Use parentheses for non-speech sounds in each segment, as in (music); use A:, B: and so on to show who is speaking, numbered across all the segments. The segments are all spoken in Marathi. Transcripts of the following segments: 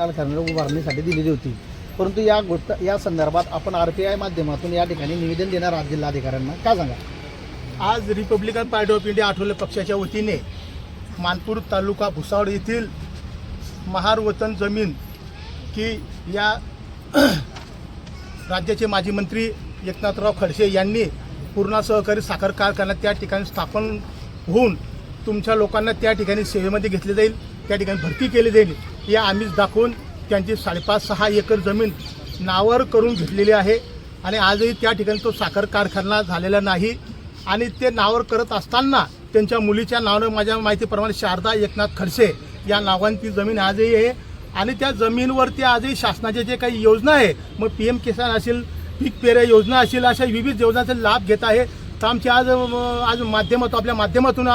A: कारखान्याला उभारणीसाठी दिलेली होती. परंतु या गोष्ट या संदर्भात आपण आर पी आय माध्यमातून या ठिकाणी निवेदन देणार आहात जिल्हाधिकाऱ्यांना. काय सांगा?
B: आज Republican Party of India Athawale पक्षाच्या वतीने मानपूर तालुका भुसावळ येथील महार वतन जमीन की या (clears throat) राज्याचे माजी मंत्री एकनाथराव खडसे यांनी पूर्णा सहकारी साखर कारखाना त्या ठिकाणी स्थापन होऊन तुमच्या लोकांना त्या ठिकाणी सेवेमध्ये घेतले जाईल त्या ठिकाणी भरती केली जाईल. या आम्हीच दाखवून त्यांची साडेपाच सहा एकर जमीन नावावर करून घेतलेली आहे. आणि आजही त्या ठिकाणी तो साखर कारखाना झालेला नाही. आणि ते नावावर करत असताना त्यांच्या मुलीच्या नावानं माझ्या माहितीप्रमाणे शारदा एकनाथ खडसे या नावांची जमीन आजही आहे. आणि त्या जमीनवरती आजही शासनाचे जे काही योजना आहे मग पी एम किसान असेल पीक पेऱ्या योजना असेल अशा विविध योजनांचा लाभ घेत आहे. तर आमची आज आज माध्यमातून आपल्या माध्यमातून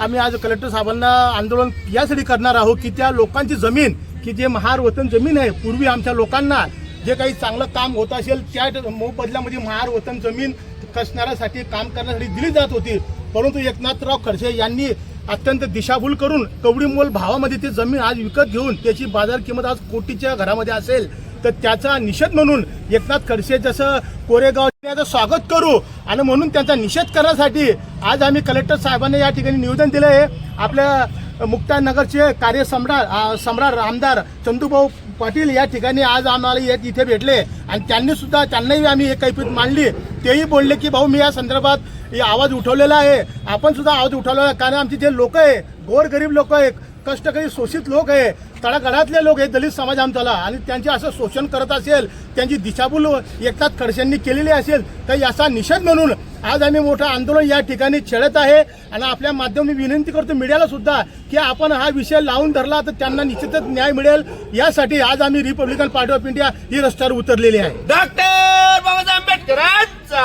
B: आम्ही आज कलेक्टर साहेबांना आंदोलन यासाठी करणार आहोत की त्या लोकांची जमीन की जे महार वतन जमीन आहे पूर्वी आमच्या लोकांना जे काही चांगलं काम होत असेल त्या मोबदल्यामध्ये महार वतन जमीन कसणाऱ्यासाठी काम करण्यासाठी दिली जात होती. परंतु एकनाथराव खडसे यांनी अत्यंत दिशाभूल करून कवडी मोल भावामध्ये ती जमीन आज विकत घेऊन त्याची बाजार किंमत आज कोटीच्या घरामध्ये असेल तर त्याचा निषेध म्हणून एकनाथ खडसे जसं कोरेगाव याचं स्वागत करू आणि म्हणून त्यांचा निषेध करण्यासाठी आज आम्ही कलेक्टर साहेबांना या ठिकाणी निवेदन दिलं आहे. आपल्या मुक्तानगरचे कार्यसम्राट सम्राट आमदार चंदूभाऊ पाटील या ठिकाणी आज आम्हाला येत इथे भेटले आणि त्यांनी सुद्धा त्यांनाही आम्ही एक कैफीत मांडली. तेही बोलले की भाऊ मी या संदर्भात हे आवाज उठवलेला आहे. आपण सुद्धा आवाज उठवलेला आहे कारण आमचे जे लोक आहे गोरगरीब लोक आहे कष्टकरी शोषित लोक आहे तळागाळातले लोक आहे दलित समाज आमच्याला. आणि त्यांचे असं शोषण करत असेल त्यांची दिशाभूल एकनाथ खडसेंनी केलेली असेल तर याचा निषेध म्हणून आज आम्ही मोठं आंदोलन या ठिकाणी छेडत आहे. आणि आपल्या माध्यम मी विनंती करतो मीडियाला सुद्धा की आपण हा विषय लावून धरला तर त्यांना निश्चितच न्याय मिळेल. यासाठी आज आम्ही रिपब्लिकन पार्टी ऑफ इंडिया ही रस्त्यावर उतरलेली आहे.
C: डॉक्टर बाबासाहेब आंबेडकरांचा.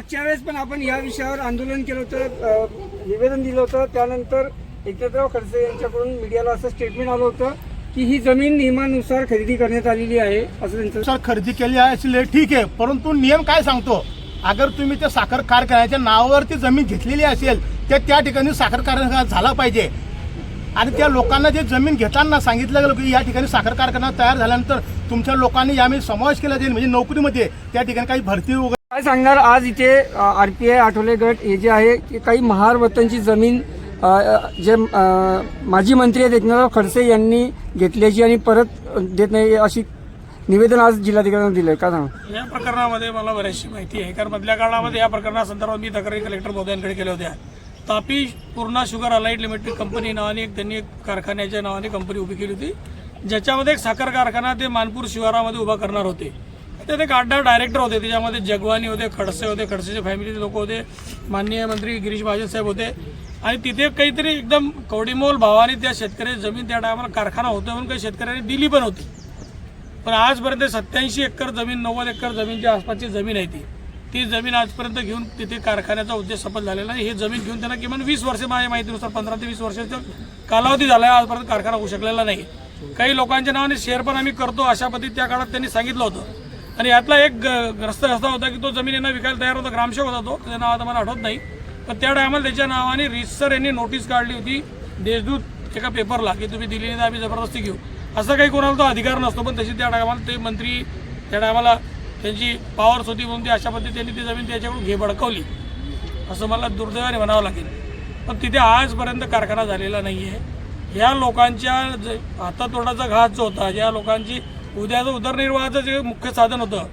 D: मागच्या वेळेस पण आपण या विषयावर आंदोलन केलं होतं निवेदन दिलं होतं. त्यानंतर एकनाथराव खडसे यांच्याकडून मीडियाला असं स्टेटमेंट आलं होतं की ही जमीन नियमानुसार खरेदी करण्यात आलेली आहे असं त्यांचं
B: खरेदी केली असेल ठीक आहे परंतु नियम काय सांगतो? अगर तुम्ही त्या साखर कारखान्याच्या नावावरती जमीन घेतलेली असेल तर त्या ठिकाणी साखर कारखाना झाला पाहिजे. आणि त्या लोकांना जे जमीन घेताना सांगितलं गेलं की या ठिकाणी साखर कारखाना तयार झाल्यानंतर तुमच्या लोकांनी यामध्ये समावेश केला जाईल म्हणजे नोकरीमध्ये त्या ठिकाणी काही भरती वगैरे
D: काय सांगणार? आज इथे आर पी आय आठवले गट हे जे आहे की काही महार वतनची जमीन जे माजी मंत्री आहेत एकनाथराव खडसे यांनी घेतल्याची आणि परत देत नाही अशी निवेदन आज जिल्हाधिकाऱ्यांना दिलं का सांग
E: या प्रकरणामध्ये मला बऱ्याचशी माहिती आहे कारण मधल्या काळामध्ये या प्रकरणासंदर्भात मी तक्रारी कलेक्टर महोदयांकडे केल्या होत्या. Tapi Purna sugar allied limited company नावाने एक त्यांनी एक कारखान्याच्या नावाने कंपनी उभी केली होती ज्याच्यामध्ये एक साखर कारखाना ते मानपूर शिवारामध्ये उभा करणार होते. ते ते गाड्डा डायरेक्टर होते. त्याच्यामध्ये जगवानी होते खडसे होते खडसेचे फॅमिलीचे लोक होते. माननीय मंत्री गिरीश महाजन साहेब होते. आणि तिथे काहीतरी एकदम कवडीमोल भावाने त्या शेतकऱ्याची जमीन त्या टायमाला कारखाना होता म्हणून काही शेतकऱ्यांनी दिली पण होती. पण आजपर्यंत सत्याऐंशी एकर जमीन नव्वद एकर जमीनच्या आसपासची जमीन आहे ती. ती जमीन आजपर्यंत घेऊन तिथे कारखान्याचा उद्देश सफल झालेला आहे ही जमीन घेऊन त्यांना किमान वीस वर्ष माझ्या माहितीनुसार पंधरा ते वीस वर्षाचा कालावधी झाला आहे. आजपर्यंत कारखाना होऊ शकलेला नाही. काही लोकांच्या नावाने शेअर पण आम्ही करतो. अशा पद्धती त्या काळात त्यांनी सांगितलं होतं. आणि यातला एक ग- ग्रस्त असा होता की तो जमीन यांना विकायला तयार होता. ग्रामसेवक होता तो. त्याचं नाव आता मला आठवत नाही. पण त्या टायमाला त्याच्या नावाने रिसर यांनी नोटीस काढली होती देशदूत एका पेपरला की तुम्ही दिली नाही तर आम्ही जबरदस्ती घेऊ. असं काही कोणाला तो अधिकार नसतो पण तशी त्या टायमाला ते मंत्री त्या टायमाला त्यांची पॉवर्स होती म्हणून ती अशा पद्धतीने त्यांनी ती जमीन त्याच्याकडून घे भडकवली. असं मला दुर्दैवाने म्हणावं लागेल. पण तिथे आजपर्यंत कारखाना झालेला नाही आहे ह्या लोकांच्या ज- हातातोडाचा घात जो होता ज्या लोकांची उद्याचं उदरनिर्वाहाचं जे मुख्य साधन होतं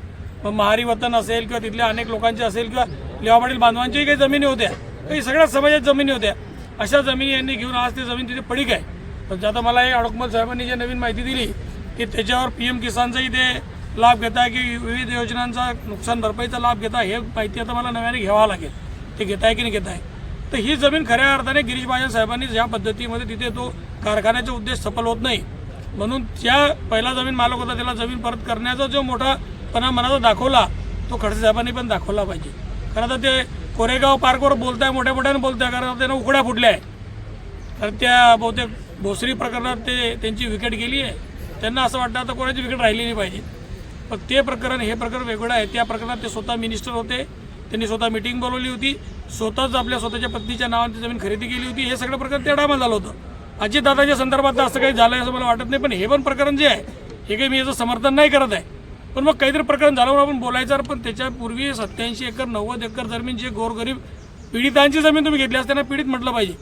E: मग महारी वतन असेल किंवा तिथल्या अनेक लोकांचे असेल किंवा लेवापाटील बांधवांच्याही काही जमिनी होत्या. काही सगळ्या समाजात जमिनी होत्या. अशा जमिनी यांनी घेऊन आज ती जमीन तिथे पडीक आहे. पण आता मला एक अडकमल साहेबांनी जी नवीन माहिती दिली की त्याच्यावर पी एम किसानचाही ते लाभ घेताय की विविध योजनांचा नुकसान भरपाईचा लाभ घेता हे माहिती आता मला नव्याने घ्यावा लागेल. ते घेताय की नाही घेताय? तर ही जमीन खऱ्या अर्थाने गिरीश महाजन साहेबांनी ज्या पद्धतीमध्ये तिथे तो कारखान्याचा उद्देश सफल होत नाही. म्हणून ज्या पहिला जमीन मालक होता त्याला जमीन परत करण्याचा जो मोठापणा मनाचा दाखवला तो खडसे साहेबांनी पण दाखवला पाहिजे. कारण आता ते कोरेगाव पार्कवर बोलताय मोठ्या मोठ्याने बोलताय कारण त्यांना उकड्या फुटल्या आहे तर त्या बहुतेक भोसरी प्रकरणात ते त्यांची विकेट गेली आहे. त्यांना असं वाटतं आता कोणाची विकेट राहिली नाही पाहिजे. पण ते प्रकरण हे प्रकरण वेगळं आहे. त्या प्रकरणात ते स्वतः मिनिस्टर होते. त्यांनी स्वतः मिटिंग बोलवली होती. स्वतःच आपल्या स्वतःच्या पत्नीच्या नावाने जमीन खरेदी केली होती. हे सगळं प्रकरण त्या टायमाला झालं होतं. अजितदादाच्या संदर्भात असं काही झालं असं मला वाटत नाही पण हे पण प्रकरण जे आहे हे काही मी याचं समर्थन नाही करत आहे. पण मग काहीतरी प्रकरण झालं म्हणून आपण बोलायचं पण त्याच्यापूर्वी सत्याऐंशी एकर नव्वद एकर जमीन जे गोरगरीब पीडितांची जमीन तुम्ही घेतली असताना पीडित म्हटलं पाहिजे.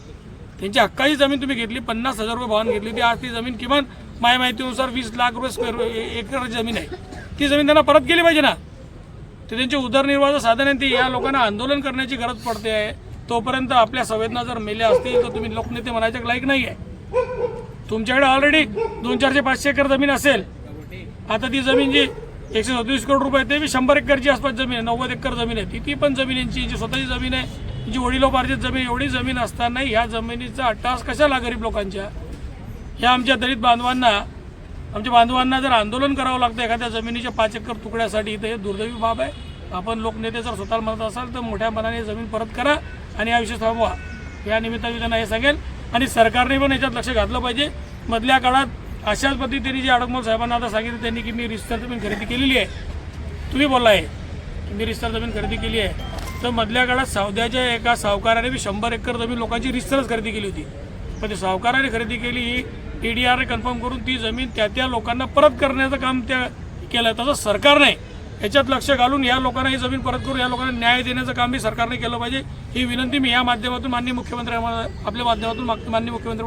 E: त्यांची हक्काची जमीन तुम्ही घेतली पन्नास हजार रुपये भावन घेतली ती आज ती जमीन किमान माझ्या माहितीनुसार वीस लाख रुपये स्क्वेअर एकर जमीन आहे. ती जमीन त्यांना परत केली पाहिजे ना. ते त्यांचे उदरनिर्वाहाचं साधन आहे ते या लोकांना आंदोलन करण्याची गरज पडते आहे. तोपर्यंत आपल्या संवेदना जर मेल्या असतील तर तुम्ही लोकनेते म्हणायच्या लायक नाही आहे तुमच्याकडे ऑलरेडी दोन चारशे पाचशे एकर जमीन असेल. आता ती जमीन जी एकशे सदतीस करोड रुपये आहे, ते बी शंभर एकरची आसपास जमीन आहे नव्वद एकर जमीन आहे ती ती पण जमीन यांची जी स्वतःची जमीन आहे जी वडिलोपार्जित जमीन एवढी जमीन असताना ह्या जमिनीचा अट्टास कशाला गरीब लोकांच्या? ह्या आमच्या दलित बांधवांना आमच्या बांधवांना जर आंदोलन करावं लागतं एखाद्या जमिनीच्या पाच एकर तुकड्यासाठी तर हे दुर्दैवी बाब आहे. आपण लोकनेते जर स्वतःला म्हणत असाल तर मोठ्या मनाने जमीन परत करा आणि हा विषय थांबवा. या निमित्ताने त्यांना हे सांगेल आणि सरकारने पण याच्यात लक्ष घातलं पाहिजे. मधल्या काळात अशाच पद्धतीने जे अडकमोल साहेबांना आता सांगितलं त्यांनी की मी रिस्तर जमीन खरेदी केलेली आहे. तुम्ही बोलला आहे की मी रिस्तर जमीन खरेदी केली आहे. तर मधल्या काळात सावद्याच्या एका सावकाराने बी शंभर एकर जमीन लोकांची रिस्तरच खरेदी केली होती. पण ते सावकाराने खरेदी केली ही टी डी आर कन्फर्म करून ती जमीन त्या त्या लोकांना परत करण्याचं काम त्या केलं. तसं सरकारने याच्यात लक्ष घालून या लोकांना ही जमीन परत करून या लोकांना न्याय देण्याचं काम बी सरकारने केलं पाहिजे. ही विनंती मी या माध्यमातून माननीय मुख्यमंत्री आपल्या माध्यमातून माननीय मुख्यमंत्री